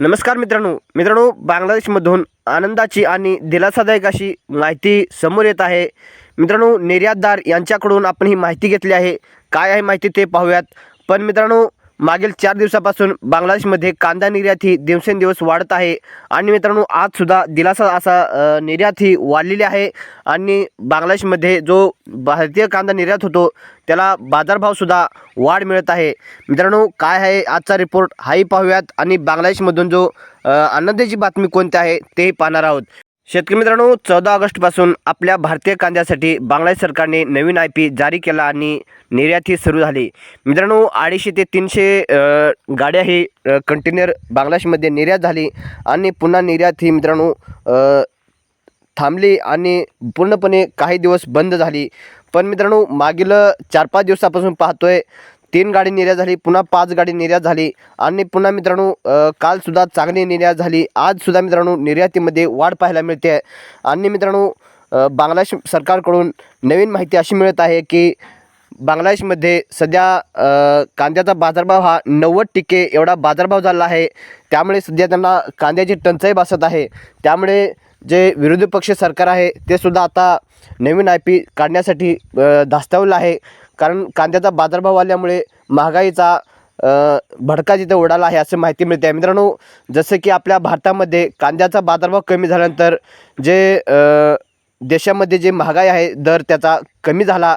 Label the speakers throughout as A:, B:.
A: नमस्कार मित्रांनो. मित्रांनो बांगलादेशमधून आनंदाची आणि दिलासादायक अशी माहिती समोर येत आहे. मित्रांनो निर्यातदार यांच्याकडून आपण ही माहिती घेतली आहे. काय आहे माहिती ते पाहूयात. पण मित्रांनो मागील चार दिवसापासून बांगलादेशमध्ये कांदा निर्यात ही दिवसेंदिवस वाढत आहे. आणि मित्रांनो आजसुद्धा दिलासा असा निर्यात ही वाढलेली आहे. आणि बांगलादेशमध्ये जो भारतीय कांदा निर्यात होतो त्याला बाजारभावसुद्धा वाढ मिळत आहे. मित्रांनो काय आहे आजचा रिपोर्ट हाही पाहूयात. आणि बांगलादेशमधून जो अ, आनंदाची बातमी कोणती आहे तेही पाहणार आहोत. शेतकरी मित्रांनो चौदा ऑगस्टपासून आपल्या भारतीय कांद्यासाठी बांगलादेश सरकारने नवीन आय पी जारी केला आणि निर्यातही सुरू झाली. मित्रांनो अडीचशे ते तीनशे गाड्या ही कंटेनर बांगलादेशमध्ये निर्यात झाली आणि पुन्हा निर्यात ही मित्रांनो थांबली आणि पूर्णपणे काही दिवस बंद झाली. पण मित्रांनो मागील चार पाच दिवसापासून पाहतोय तीन गाडी निर्यात झाली पुन्हा पाच गाडी निर्यात झाली. आणि पुन्हा मित्रांनो कालसुद्धा चांगली निर्यात झाली. आजसुद्धा मित्रांनो निर्यातीमध्ये वाढ पाहायला मिळते. आहे आणि मित्रांनो बांगलादेश सरकारकडून नवीन माहिती अशी मिळत आहे की बांगलादेशमध्ये सध्या कांद्याचा बाजारभाव हा नव्वद टक्के एवढा बाजारभाव झाला आहे. त्यामुळे सध्या त्यांना कांद्याची टंचाई भासत आहे. त्यामुळे जे विरोधी पक्ष सरकार आहे ते सुद्धा आता नवीन आय पी काढण्यासाठी धास्तावलं आहे. कारण कांद्याचा बाजारभाव आल्यामुळे महागाईचा भडका जिथे उडाला आहे असं माहिती मिळते. आहे मित्रांनो जसं की आपल्या भारतामध्ये कांद्याचा बाजारभाव कमी झाल्यानंतर जे देशामध्ये जे महागाई आहे दर त्याचा कमी झाला.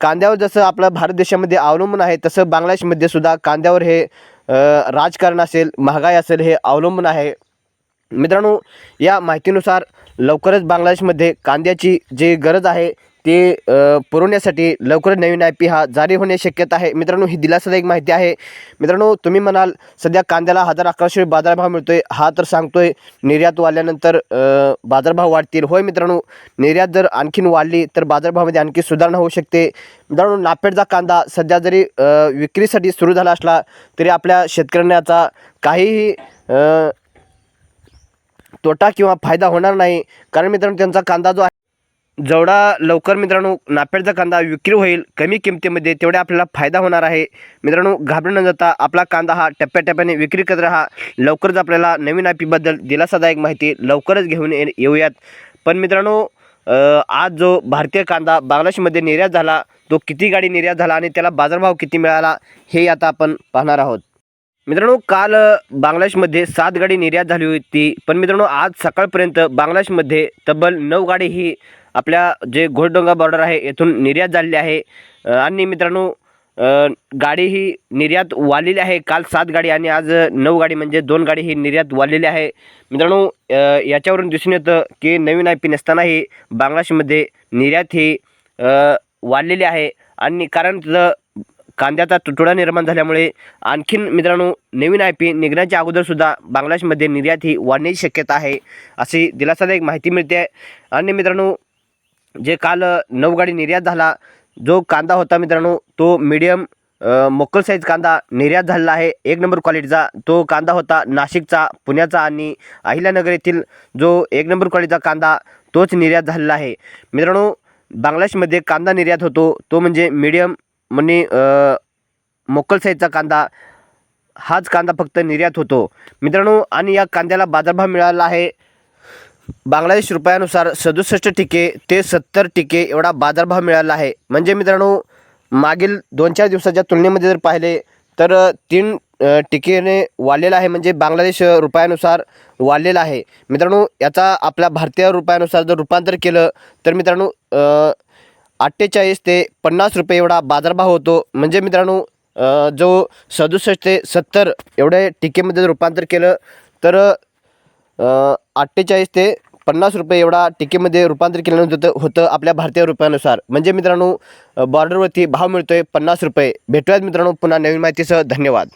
A: कांद्यावर जसं आपला भारत देशामध्ये अवलंबून आहे तसं बांगलादेशमध्ये सुद्धा कांद्यावर हे राजकारण असेल महागाई असेल हे अवलंबून आहे. मित्रांनो या माहितीनुसार लवकरच बांगलादेशमध्ये कांद्याची जी गरज आहे ते पुरवण्यासाठी लवकरच नवीन आय पी हा जारी होण्याची शक्यता आहे. मित्रांनो ही दिलासादायक माहिती आहे. मित्रांनो तुम्ही म्हणाल सध्या कांद्याला हजार अकराशे बाजारभाव मिळतो आहे हा तर सांगतो आहे निर्यात वाढल्यानंतर बाजारभाव वाढतील. होय मित्रांनो निर्यात जर आणखीन वाढली तर बाजारभावामध्ये आणखी सुधारणा होऊ शकते. मित्रांनो नापेडचा कांदा सध्या जरी विक्रीसाठी सुरू झाला असला तरी आपल्या शेतकऱ्यांना याचा काहीही तोटा किंवा फायदा होणार नाही. कारण मित्रांनो त्यांचा कांदा जो आहे जेवढा लवकर मित्रांनो नापेडचा कांदा विक्री होईल कमी किमतीमध्ये तेवढा आपल्याला फायदा होणार आहे. मित्रांनो घाबरून न जाता आपला कांदा हा टप्प्याटप्प्याने विक्री करत राहा. लवकरच आपल्याला नवीन ॲपीबद्दल दिलासादायक माहिती लवकरच घेऊन ये येऊयात. पण मित्रांनो आज जो भारतीय कांदा बांगलादेशमध्ये निर्यात झाला तो किती गाडी निर्यात झाला आणि त्याला बाजारभाव किती मिळाला हे आता आपण पाहणार आहोत. मित्रांनो काल बांगलादेशमध्ये सात गाडी निर्यात झाली होती. पण मित्रांनो आज सकाळपर्यंत बांगलादेशमध्ये तब्बल नऊ गाडी ही आपल्या जे घोडडोंगा बॉर्डर आहे येथून निर्यात झालेली आहे. आणि मित्रांनो गाडी ही निर्यात वाढलेली आहे. काल सात गाडी आणि आज नऊ गाडी म्हणजे दोन गाडी ही निर्यात वाढलेली आहे. मित्रांनो याच्यावरून दिसून येतं की नवीन आय पी नसतानाही बांगलादेशमध्ये निर्यात ही वाढलेली आहे. आणि कारण तिथं कांद्याचा तुटवडा निर्माण झाल्यामुळे आणखीन मित्रांनो नवीन आय पी निघण्याच्या अगोदरसुद्धा बांगलादेशमध्ये निर्यात ही वाढण्याची शक्यता आहे अशी दिलासादायक माहिती मिळते. आहे आणि मित्रांनो जे काल नऊ गाडी निर्यात झाला जो कांदा होता मित्रांनो तो मीडियम मोकल साईज कांदा निर्यात झालेला आहे. एक नंबर क्वालिटीचा तो कांदा होता नाशिकचा पुण्याचा आणि अहिल्यानगर येथील जो एक नंबर क्वालिटीचा कांदा तोच निर्यात झालेला आहे. मित्रांनो बांगलादेशमध्ये कांदा निर्यात होतो तो म्हणजे मीडियम म्हणजे मोकलसाईचा मोकल साईजचा कांदा हाच कांदा फक्त निर्यात होतो. मित्रांनो आणि या कांद्याला बाजारभाव मिळाला आहे. बांगलादेश रुपयानुसार सदुसष्ट टिके ते सत्तर टिके एवढा बाजारभाव मिळाला आहे. म्हणजे मित्रांनो मागील दोन चार दिवसाच्या तुलनेमध्ये जर पाहिले तर तीन टिकेने वाढलेला आहे. म्हणजे बांगलादेश रुपयानुसार वाढलेला आहे. मित्रांनो याचा आपल्या भारतीय रुपयानुसार जर रूपांतर केलं तर मित्रांनो अठ्ठेचाळीस ते पन्नास रुपये एवढा बाजारभाव होतो. म्हणजे मित्रांनो जो सदुसष्ट ते सत्तर एवढे टिकेमध्ये जर रूपांतर केलं तर अठ्ठेचाळीस ते पन्नास रुपये एवढा टिकेमध्ये रूपांतर केल्यानंतर होतं होतं आपल्या भारतीय रुपयानुसार. म्हणजे मित्रांनो बॉर्डरवरती भाव मिळतोय पन्नास रुपये. भेटूयात मित्रांनो पुन्हा नवीन माहितीसह. धन्यवाद.